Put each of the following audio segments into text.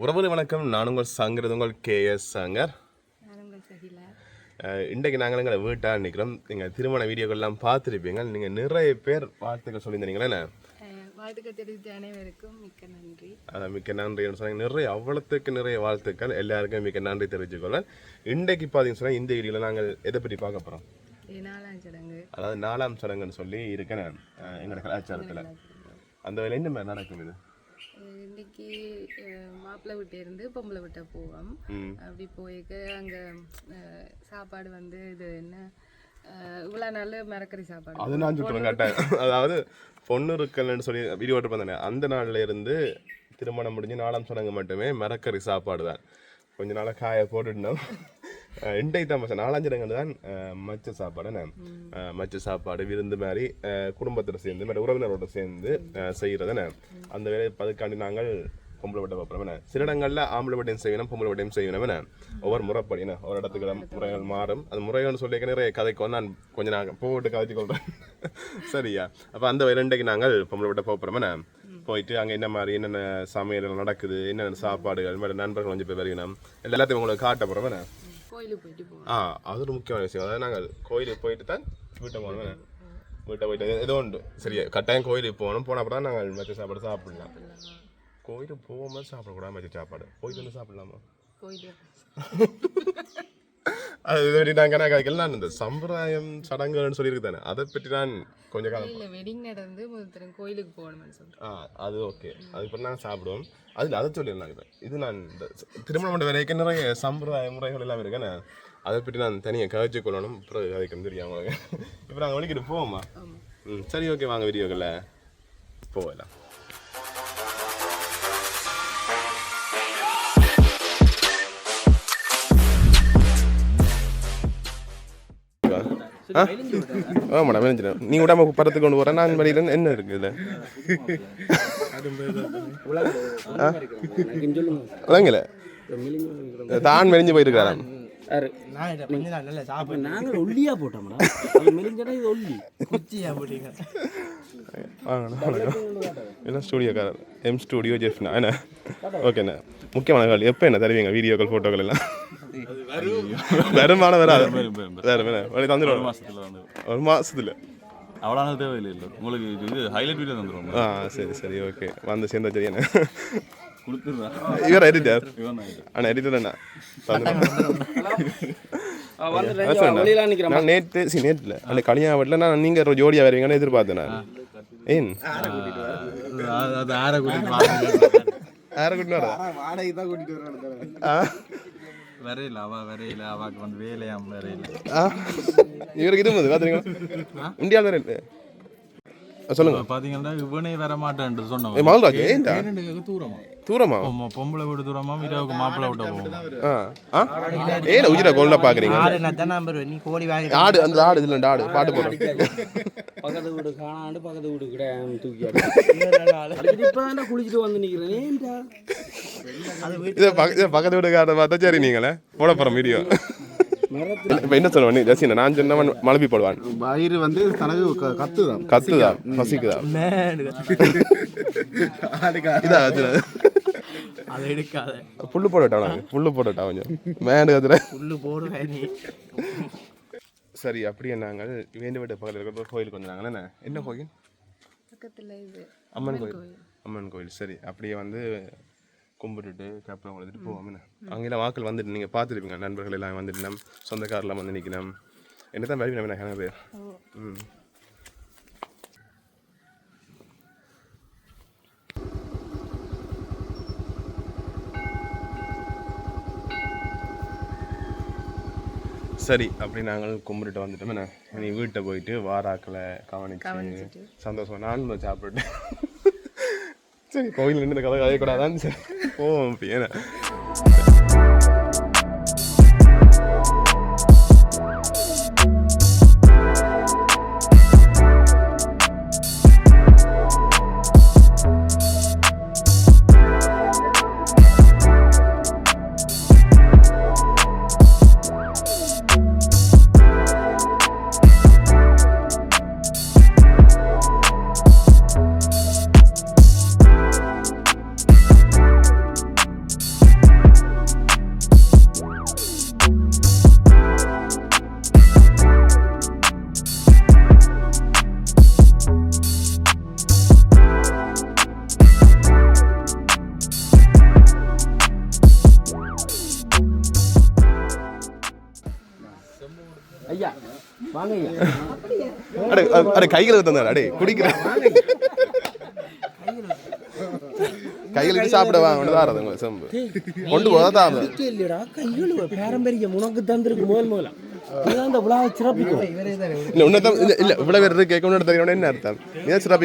உறவு வணக்கம். நான் உங்கள் சங்கரது உங்கள் கேஎஸ் சங்கர். இன்றைக்கு நாங்கள் எங்களை வீட்டாக நிற்கிறோம் நீங்கள் திருமண வீடியோக்கள்லாம் பார்த்துருப்பீங்க. நீங்கள் நிறைய பேர் வாழ்த்துக்கள் சொல்லியிருந்தீங்களே அஹ் வாழ்த்துக்கள் தெரிவித்த அனைவருக்கும் மிக்க நன்றி. அதான் மிக்க நன்றின்னு சொன்னாங்க. நிறைய அவ்வளோத்துக்கு நிறைய வாழ்த்துக்கள். எல்லாருக்கும் மிக்க நன்றி தெரிவிச்சுக்கொள்ள இன்றைக்கு பார்த்தீங்கன்னு சொன்னால் இந்த வீடியோவில் நாங்கள் எதை பற்றி பார்க்க போகிறோம் நாலாம் சடங்கு. அதாவது நாலாம் சடங்குன்னு சொல்லி இருக்கேன் எங்களோட கலாச்சாரத்தில். அந்த வேலை என்ன நடக்கும் இது? அஹ் மாப்பிள்ளை வீட்டை இருந்து பொம்பளை வீட்டை போவோம். அப்படி போயிட்டு அங்கே சாப்பாடு வந்து இது என்ன இவ்வளோ நாள் மரக்கறி சாப்பாடு. அது நான் சுட்டுறேன் கட்டாயம் அதாவது பொண்ணு இருக்கல்னு சொல்லி வீடியோ போட்டு அந்த நாள்ல இருந்து திருமணம் முடிஞ்சு நாலாம் சடங்கு மட்டுமே மரக்கறி சாப்பாடு தான். கொஞ்ச நாளா காய போட்டுட்டோம். இண்டை தான் நாலாஞ்சடங்கு தான் மச்ச சாப்பாடு மச்ச சாப்பாடு விருந்து மாதிரி அஹ், குடும்பத்துல சேர்ந்து மாதிரி உறவினரோட சேர்ந்து என்ன? அந்த வேலையை பதுக்காண்டி நாங்கள் பொம்பளை வட்டை பார்ப்போம் என்ன? சில இடங்கள்ல ஆம்பளை வட்டையும் செய்யணும் பொம்பளை வட்டையும் செய்யணும். என்ன? ஒவ்வொரு முறைப்படி என்ன? ஒரு இடத்துக்கு முறைகள் மாறும். அது முறைகள்னு சொல்லி நிறைய கதைக்கு நான் கொஞ்சம் நாங்கள் போட்டு கதைச்சு கொள்றேன். சரியா? அப்போ அந்த இரண்டைக்கு நாங்கள் பொம்பளை விட்ட போகிறோம். என்ன? போயிட்டு அங்கே என்ன மாதிரி என்னென்ன சமையல் நடக்குது என்னென்ன சாப்பாடுகள் மாதிரி நண்பர்கள் கொஞ்சம் பேர் வருகணும். எல்லாத்தையும் உங்களுக்கு காட்ட போகிறோம் என்ன? ஆ அது ஒரு முக்கியமான விஷயம். அதாவது நாங்கள் கோயிலுக்கு போயிட்டு தான் வீட்டை போகணும்? வீட்டை போயிட்டு ஏதோ உண்டு. சரியா? கட்டாயம் கோயிலுக்கு போகணும். போன அப்புறம் தான் நாங்கள் மற்ற சாப்பாடு சாப்பிடலாம். கோயிலுக்கு போகாமல் சாப்பிடக்கூடாது மற்ற சாப்பாடு போயிட்டு வந்து சாப்பிடலாமா அது பற்றி நான் கணக்காய்க்கல நான் இந்த சம்பிரதாயம் சடங்குகள்னு சொல்லியிருக்கு தானே அதை பற்றி நான் கொஞ்சம் காலம் இல்லை வெட்டிங் நடந்து முதல் கோயிலுக்கு போகணும்னு சொல்கிறேன் ஆ அது ஓகே அது இப்போ நாங்கள் சாப்பிடுவோம் அதில் அதை சொல்லிடலாம் இப்போ இது நான் இந்த திருமணம் பண்ணுற வரைக்கும் நிறைய சம்பிரதாய முறைகள் எல்லாம் இருக்கேன்னு அதை பற்றி நான் தனியாக கழிச்சு கொள்ளணும் அப்புறம் அதுக்கு தெரியும் அவங்களுக்கு இப்போ நாங்கள் வலிக்கிட்டு போவோமா ம் சரி ஓகே வாங்க வீடியோக்களில் போகலாம் ஆ? மேடம் மேனேஜர் நீ விடாம படத்துக்கு கொண்டு போகிறேன் நான் வெளியில் என்ன இருக்குது இதில்? விளங்கல தான் மெலிஞ்சு போயிருக்கிறாராம் நாங்கள் ஒல்லியா போட்டோம்டா இது ஒல்லி குச்சியா போட்டீங்க என்ன ஸ்டூடியோக்காரர். எம் ஸ்டூடியோ ஜெஃப்னா என்ன? ஓகேண்ணா. முக்கியமான கால் எப்போ என்ன தருவீங்க? வீடியோக்கள் ஃபோட்டோக்கள் எல்லாம்? வருமானம் வராது தந்துடுவோம் வந்து ஒரு மாசத்துல அவ்வளோ தேவையில்லை இல்லை உங்களுக்கு இது- ஹைலைட் வீடியோ தந்துருவோம் ஆ சரி சரி ஓகே வந்து சேர்ந்தா சரியாண்ணே கொடுத்துருவேன் இவர் எடிட்டர். அண்ணா எடிட்டர் அண்ணா நான் நேற்று சி நேற்றில் அந்த கல்யாணத்தில் நான் நீங்கள் ஒரு ஜோடியாக வருவீங்கன்னு எதிர்பார்த்தேன் நான் ஏன் ஆரை கூட்டிட்டு கூட்டிட்டு ஆ வரையில அவ வரையில அவாக்கு வந்து வேலையாம் வரையில. இவருக்கு இது வந்து பார்த்துறீங்களா இந்தியாவில் வேறு இல்லை சொல்லுங்க. இப்ப பாத்தீங்கன்னா இவனே வர மாட்டேன்ட்டு ஏ சொன்னவன் மால்ராஜ் ஏன்டா தூரமா? தூரமா? பொம்பளை வீடு தூரமா இரவுக்கு மாப்பிள்ளை விட்ட போவோம் ஆ ஆ? ஏன் உயிரை கொள்ள பார்க்குறீங்க நீ கோடி வாங்கி ஆடு அந்த ஆடு இதில் ஆடு பாட்டு போடுறோம். பக்கத்து வீடு காணாண்டு பக்கத்து வீடு கிடையாது தூக்கி இப்பதான் குளிச்சுட்டு வந்து நிக்கிறேன். ஏன்டா? இதை பக்க இதை பக்கத்து வீட்டுக்காரரை பார்த்தா சரி நீங்களே. போட போகிறோம் வீடியோ இப்போ என்ன சொல்லுவேன் நீ ஜஸ்டின் நான் சொன்னவன் மழுப்பி போடுவான். வயிறு வந்து தனக்கு க- கத்துதான். கத்துதா பசிக்குதா. இதா கத்துதா அதை எடுக்காத. புல்லு போடட்டா புல்லு போடட்டா கொஞ்சம் மேண்டு கத்துற. புல்லு போடுவேன் நீ. சரி அப்படியே நாங்கள் வேண்டு வீட்டு பக்கத்தில் இருக்கிற கோயிலுக்கு வந்தாங்களே என்ன என்ன? கோயில்? பக்கத்தில் இது அம்மன் கோயில். அம்மன் கோயில். சரி அப்படியே வந்து கும்பிட்டுட்டு கப்பலம் கொடுத்துட்டு போவோம் அங்கெல்லாம் வாக்கள் வந்துட்டு நீங்கள் பார்த்துருப்பீங்க நண்பர்கள் எல்லாம் வந்துட்டு நம் சொந்தக்காரெல்லாம் வந்து நிற்கணும் என்ன தான் வருவி நம்ம பேர்? ம். சரி அப்படி நாங்கள் கும்பிட்டுட்டு வந்துட்டோம். என்ன? நீ வீட்டை போயிட்டு வாராக்களை கவனிச்சு சந்தோஷமா நான் சாப்பிட்டு சரி கோயில் நின்று கதை கதையக்கூடாதான்னு சரி போவோம் அப்படி அடே அடே கைகளை தந்தாரு அடே குடிக்கிறேன். கையில் வச்சு சாப்பிட வாங்க தான் உங்களை செம்பு கொண்டு போதா தான் இல்லையடா. கைகள் பாரம்பரியம் உனக்கு தந்திருக்கு முதல் இதுதான் இந்த விழாவை சிறப்பிக்கும். இல்ல உன்னதான் இல்ல இவ்வளவு பேர் இருக்கு கேட்க என்ன அர்த்தம்? நீ வச்சிருந்தா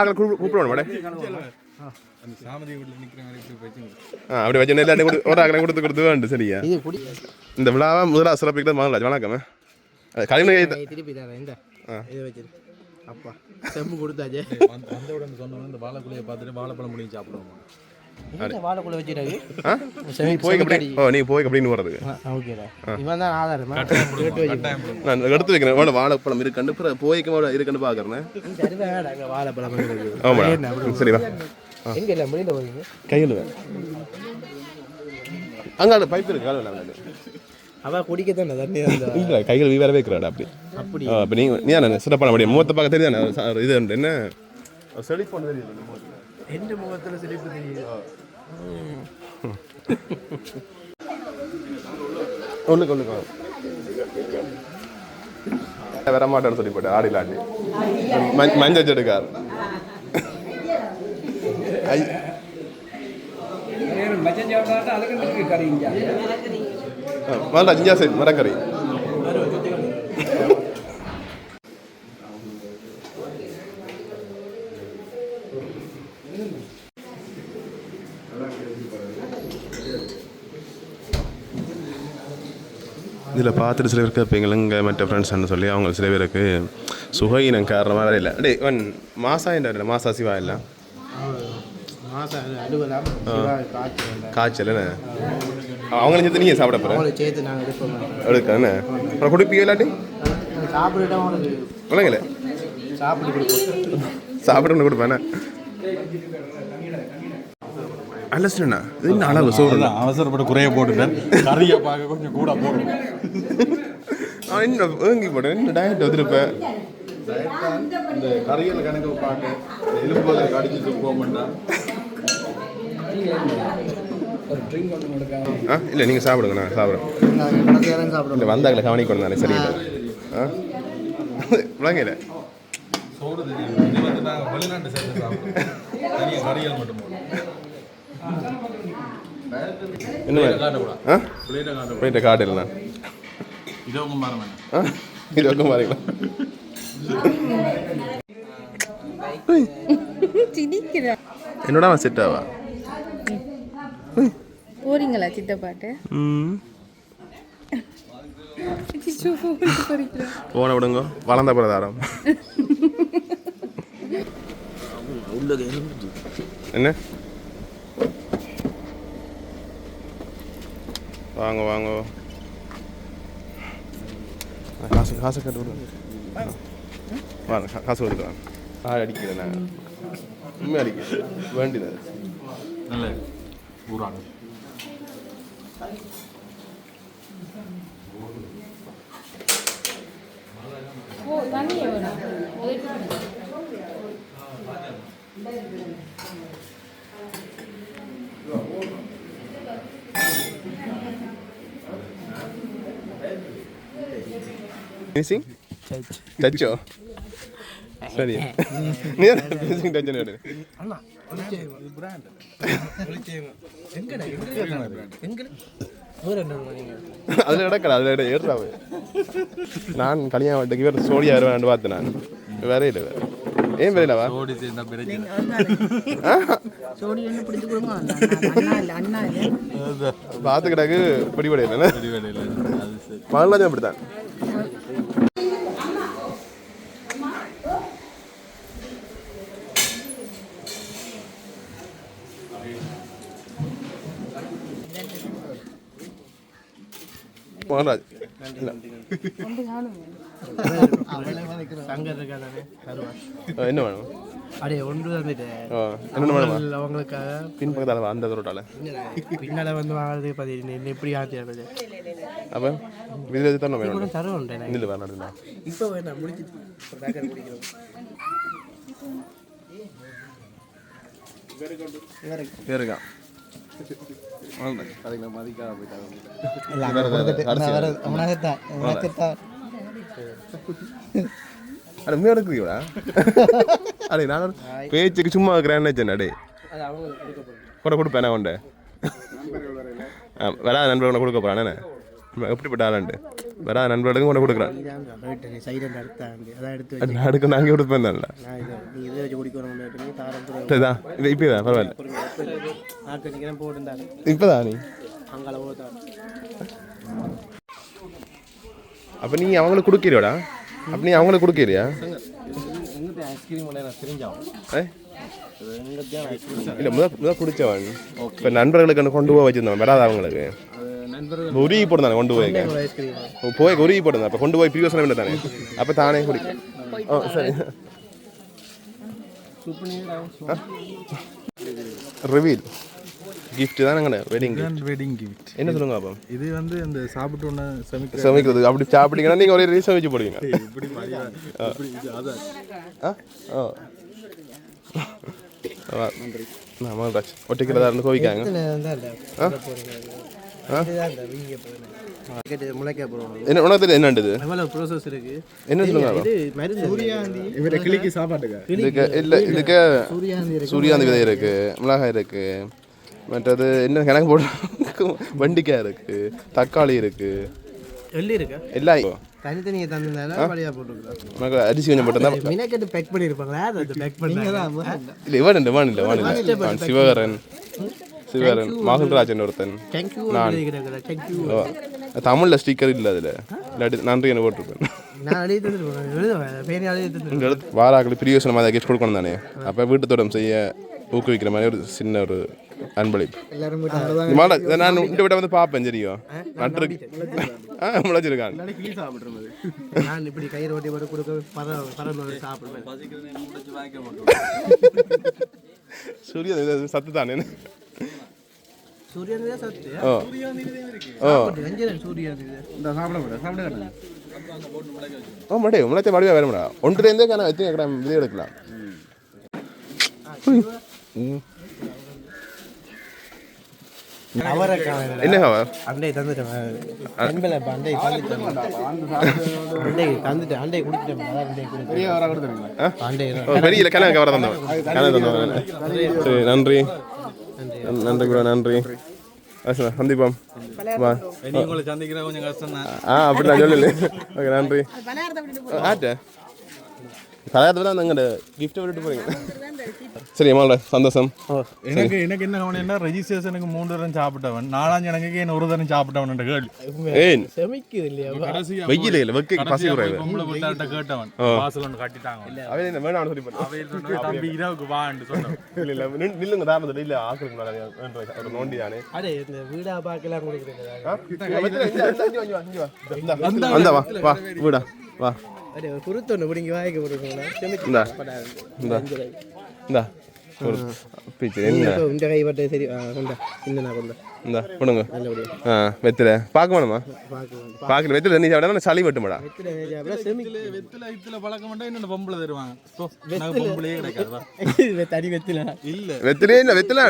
ஆக்களை அப்படி வச்சு எல்லாத்தையும் கொடு- ஒரு ஆக்களை கொடுத்து கொடுத்து வேண்டு சரியா? இந்த விழாவை முதலாக சிறப்பிக்கிறது மகன் வணக்கம் அது கலைஞர் திருப்பி தரேன் இந்த. இதை வச்சிரு. அப்பா செம்பு கொடுத்தாச்சே. வந்த உடனே சொன்னோம் இந்த வாழைக்குள்ளையை பார்த்துட்டு வாழைப்பழம் முடிஞ்சு சாப்பிடுவோம்? வாழைக்குள்ள போய் ஓ நீ போய் எப்படின்னு வர்றதுக்கு ஓகேடா இவன் தான் ஆதாரமா? கேட்டு வச்சு நான் எடுத்து வைக்கிறேன். வாழைப்பழம் இருக்குன்னு அப்புறம் போய்க்கு இருக்குன்னு பார்க்குறேன். சரிதான் வாழைப்பழம் இருக்கு. சரி எங்க இல்லை முடிந்த போறீங்க கையில் அங்கே பைப் இருக்கு காலையில் அங்கே அவ குடிக்கத்தானே தண்ணி அந்த இல்லை கைகள் வேற வைக்கிறாடா அப்படி. அப்படி ஆ அப்போ நீங்கள் நீ என்ன சிறப்பான முடியும் மூத்த பார்க்க தெரியுதானே இது உண்டு, என்ன? செழிப்பான தெரியுது. எந்த முகத்துல. சிரிப்பு தெரியுது? ஒண்ணுக்கு வா. வர மாட்டேன்னு சொல்லி போட்டு ஆடியில் ஆடி மஞ் மஞ்சள் எடுக்கார் வேண்டாம் இஞ்சா சைட் மரக்கறி இதில் பார்த்துட்டு சில பேருக்கு இப்போ எங்க மற்ற ஃப்ரெண்ட்ஸ்னு சொல்லி அவங்க சில பேருக்கு சுகையினம் காரணமாக வேற இல்லை. டேய் வன் மாசா என்ன மாசா சிவா இல்லை? காய்ச்சல் என்ன? அவங்களும் சேர்த்து நீங்கள் சாப்பிட போகிறேன் சேர்த்து நாங்கள் எடுப்போம் எடுக்க என்ன? அப்புறம் குடிப்பீங்க இல்லாட்டி? சாப்பிட்டுட்டு அவங்களுக்கு சாப்பிட்டு கொடுப்போம். அலசுண்ணா இது என்ன அளவு சோறு? அவசரப்பட்டு குறைய போட்டுட்டேன். கறியை பார்க்க கொஞ்சம் கூட போடும் இன்னும் ஏங்கி போட்டேன் இன்னும் டயட் வந்துருப்பேன் இந்த கறியில் கணக்கு பார்க்க எலும்பு கடிச்சிட்டு போக மாட்டேன். இல்லை நீங்கள் சாப்பிடுங்க நான் சாப்பிட்றேன். இல்லை வந்தாங்களே கவனிக்கணும் தானே சரியில்லை. ஆ? விளங்கல என்ன காட்டக்கூடாது ஆ? பிளேட்டை காட்ட போயிட்டு காட்டு இல்லைண்ணா. இதோ உங்க மரம் வேணும். ஆ? இது பக்கம் பாருங்களா சிரிக்கிறா. என்னோட அவன் செட் ஆவா? போறீங்களா சித்தப்பாட்டு? போன விடுங்க வளர்ந்த பிரதாரம். என்ன? வாங்க வாங்க. காசு காசு கட்டு விடுங்க வாங்க காசு ஆள் அடிக்கிறேன் நாங்கள் உண்மை அடிக்கிறேன்? வேண்டியது. நல்ல પુરાણ മിസ്സിംഗ് ടച്ചോ ಸರಿ ನೀರು ಟಚ್ ನೋಡಿ ಅಣ್ಣ அதில் இடக்கல அதில் ஏறாவு நான் கல்யாணம் வீட்டுக்கு இவர் சோடியா வருவேன் பார்த்தேன் நான். வேற இல்லை வேற. ஏன் ஓடி சேர்ந்தா பிரச்சனை சோடி ஒன்று பிடிச்சி கொடுங்க அண்ணா இல்லை அண்ணா இல்லை பார்த்து கிடக்கு பிடிபட இல்லை வெளிவேலையில் அது சரி மகளாச்சும் அப்படித்தான் ஆ, என்ன வேணும்? அப்படியே ஒன்று வந்துட்டு ஆ, என்ன வேணுமா? அவங்களுக்காக பின் பக்கத்தால் அந்த தூரட்டால பின்னால வந்து வாங்குறது பதினேழு எப்படி ஆகுது அப்போ இதில் தரணும் வேணும்? தருவோம் இல்லை வேணாம் இல்லை இப்போ வேணாம் முடிச்சிட்டு பேக்கர் குடிக்கிறோம் பேருக்கா நான் மதிக்காம அட உண்மையா அடே நான் பேச்சுக்கு சும்மா இருக்கிறேன்னு அடே கூட கொடுப்பேன் நான் உண்டு வராத நண்பர்களை கொடுக்க போகிறான் என்ன? எப்படிப்பட்ட ஆளாண்டு வராத நண்பர்களுக்கு கொண்டு கொடுக்குறான் எடுக்க நாங்கள் கொடுப்பேன் நான் இதை இப்போ தான் பரவாயில்ல போட்டுருந்தாங்க இப்போதான் நீ அப்போ நீ அவங்களுக்கு கொடுக்கிறியோடா அப்போ நீ அவங்களுக்கு கொடுக்கிறியா? இல்லை முதல் முதல் குடிச்சவன் இப்போ நண்பர்களுக்கு கொண்டு போய் வச்சிருந்தவன் வராத அவங்களுக்கு இப்போ உருகி போட்டு கொண்டு போய் ஐஸ்கிரீம் போய் உருகி போட்டு அப்போ கொண்டு போய் பிரியோசனம் இல்லை தானே அப்போ தானே குடிக்கும் ஓ சரி ரிவீல் கிஃப்ட் தான் நாங்கள் வெட்டிங் கிஃப்ட் வெட்டிங் கிஃப்ட் என்ன சொல்லுங்க அப்போ இது வந்து இந்த சாப்பிட்டு ஒன்று சமைக்கிற சமைக்கிறது அப்படி சாப்பிட்டீங்கன்னா நீங்கள் ஒரே ரீசன் வச்சு போடுவீங்க இப்படி மதியா இப்படி இது அதான் ஆ ஓ நான் மகன்ராஜ் ஒட்டிக்கிறதா இருந்து கோவிக்காங்க என்ன உனக்கு தெரியும் என்னண்டுது என்ன சொல்லுங்க? இது மருந்து. சூரியாந்தி. இவரை கிளிக்கு சாப்பாட்டுக்கா? இதுக்கு இல்லை இதுக்கு சூரியாந்தி இருக்கு. சூரியாந்தி விதை இருக்கு மிளகாய் இருக்கு மற்றது என்ன கணக்கு போட்டு வண்டிக்காய் இருக்கு தக்காளி இருக்கு. எள்ளி இருக்கா? தனித்தனியை தந்ததால போட்டுருக்கோம் அரிசி கொஞ்சம் போட்டு மினக்கெட்டு பேக் பண்ணியிருப்பாங்களா? அதை பேக் பண்ணீங்க. இல்லை வான் இல்லை வான் இல்லை வான் சிவகரன். சிவகரன் மகன்ராஜன் ஒருத்தன். ஓ, தமிழ்ல ஸ்டிக்கர் இல்லை அதில். இல்லாட்டி நன்றி என்ன போட்டிருப்பேன். நான் வாராக்கள் பிரியோசனமாக அதை கிஃப்ட் கொடுக்கணும் தானே? அப்போ வீட்டு தோட்டம் செய்ய ஊக்குவிக்கிற மாதிரி ஒரு சின்ன ஒரு அன்பளிப்பு. நான் இந்த விட்ட வந்து பார்ப்பேன் தெரியும்? நட்டு ஆ முளைச்சிருக்கான். நான் இப்படி கை ரோட்டி போட்டு கொடுக்க பர பரவாயில்ல சாப்பிடுவேன். சூரிய இது சத்து தானே சூரியன் சத்து ஓ. ஓ ஓ மடே முளைச்ச மடிவே வேற மேடா ஒன்றுலேருந்தே காண எத்தனை கடை விதை எடுக்கலாம். என்ன அண்டை தந்துட்டேன் அண்டை அண்டை தந்துட்டேன். அண்டை குடிச்சிட்டேன் அண்டை குடிச்சிட்டேன். அண்டை பெரிய கவரை நன்றி. நன்றி ப்ரோ நன்றி அசனா, சந்திப்போம் வா இனி உங்களை சந்திக்கிற கொஞ்சம் கஷ்டம் தான் ஆ அப்படி நான் சொல்லல ஓகே நன்றி ஆட்டே கல்யாணத்தை தான் நாங்கள் கிஃப்ட்டை விட்டுட்டு போறீங்க சரி அம்மாவோட சந்தோஷம். எனக்கு எனக்கு என்ன கவனினா ரெஜிஸ்ட்ரேஷனுக்கு மூன்று தரம் சாப்பிட்டவன். நாலாஞ்சு எனக்கு என்ன ஒரு தரம் சாப்பிட்டவன் கேள்வி. ஏன் செமிக்குது இல்லையா வெயில் இல்லை வெக்க பசி குறைவு பொம்பளை பிள்ளைகிட்ட கேட்டவன். வாசல் ஒன்று கட்டிட்டாங்க. அவன் என்ன வேணாம்னு சொல்லி சொன்னா, தம்பி இரவுக்கு வான்னு சொன்னோம் இல்ல இல்ல நில்- நில்லுங்க தாரணத்தில் இல்ல ஆக்களுக்கு வேண்டாம், ஒரு நோண்டி தானே அடே இந்த வீடா பார்க்கலாம் கொடுக்குறீங்க அந்த வா வா. வீடா வா. அடே ஒரு குருத்தொன்று பிடிங்க வாய்க்கு போட்டுருக்கோங்களா செமிக்கு இந்தா. இந்தா. ஒரு பீச்சு என்ன இந்த கை பட்டே சரி கொண்டா இந்த கொண்டா நல்லபடியா ஆ வெத்தில பார்க்க வேணுமா பார்க்கல வெத்தில தண்ணி சாப்பிட்டா சளி வெட்டுமாடா வெத்தில இத்துல பழக்கம் பண்ணா இன்னொரு பொம்பளை தருவாங்க பொம்பளையே கிடைக்காதா தனி வெத்தில இல்ல வெத்திலே இல்லை வெத்தில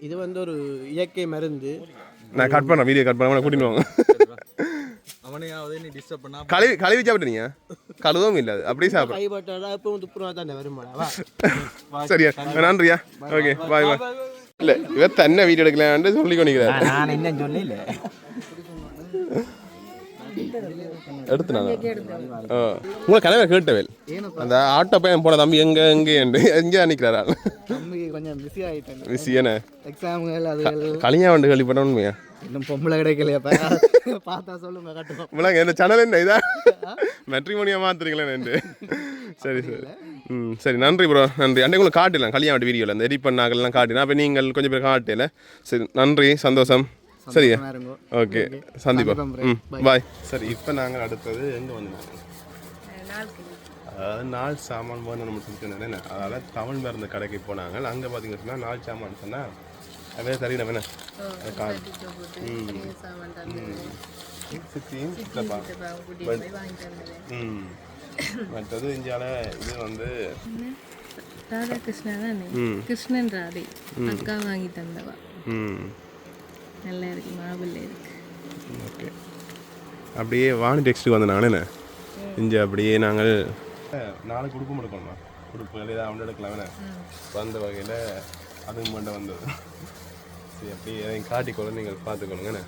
இது வந்து ஒரு இயற்கை மருந்து நான் கட் பண்ணுறேன் வீடியோ கட் பண்ண கூட்டிட்டு வாங்க அவனையாவது நீ டிஸ்டர்ப் பண்ணா கழுவி கழுவி சாப்பிட்டீங்க கழுவும் இல்லை அது. அப்படியே சாப்பிட்றேன் கைப்பட்டா இப்போ துப்புரவா தானே வருமாடா வா. சரியா. நன்றியா? Okay bye bye. இல்லை இவ தன்னை வீடியோ எடுக்கலான்னு சொல்லி கொண்டிருக்கிறார். நான் என்ன சொல்லல. உங்களை கனவை கேட்டவேல். அந்த ஆட்டோ பையன் போன தம்பி எங்க எங்க என்று. எங்கே நிற்கிறாரா தம்பி கொஞ்சம் பிஸி ஆகிட்டேன் மிஸ் ஏன எக்ஸாமுகள் அது களியா வந்து கேள்விப்பட்ட உண்மையா? இன்னும் பொம்பளை கிடைக்கலையாப்பா பார்த்தா சொல்லுங்க கட்டுவோம். முழங்க இந்த சேனல் என்ன இதா? மெட்ரிமோனியா மாத்துறீங்களே என்று. சரி சரி. ம் சரி நன்றி ப்ரோ நன்றி. அன்றைக்கு உங்களுக்கு காட்டலாம் கல்யாணம் வீடியோவில் இந்த எடிட் பண்ணாங்கலாம் காட்டினா அப்போ நீங்கள் கொஞ்சம் பேர் காட்டல. சரி நன்றி சந்தோஷம். சரியா? ஓகே சந்திப்போம். ம் பாய் சரி இப்போ நாங்கள் அடுத்தது எங்கே நாளுக்கு அதாவது நாள் சாமான் வேணும் நம்ம சொல்லி என்ன? அதாவது தமிழ் மருந்து கடைக்கு போனாங்க. அங்கே பார்த்தீங்கன்னு சொன்னால் நாள் சாமான் சொன்னால் அதே சரி நம்ம என்ன? சித்தியும் சித்தப்பா ம். மற்றது இந்தியாவில் இது வந்து ராதா கிருஷ்ணா தானே கிருஷ்ணன் ராதே. அக்கா வாங்கி தந்தவா. ம். நல்லா இருக்கு மாபிள்ளை இருக்கு. ஓகே. அப்படியே வாணி டெக்ஸ்ட்டுக்கு வந்த நானே இங்கே அப்படியே நாங்கள் நாளைக்கு உடுப்பு எடுக்கணும் உடுப்புகள் ஏதாவது அவன் எடுக்கலாமே வந்த வகையில் அதுவும் மட்டும் வந்தது. சரி அப்படியே எதையும் காட்டி நீங்கள் பார்த்துக்கணுங்கண்ணே.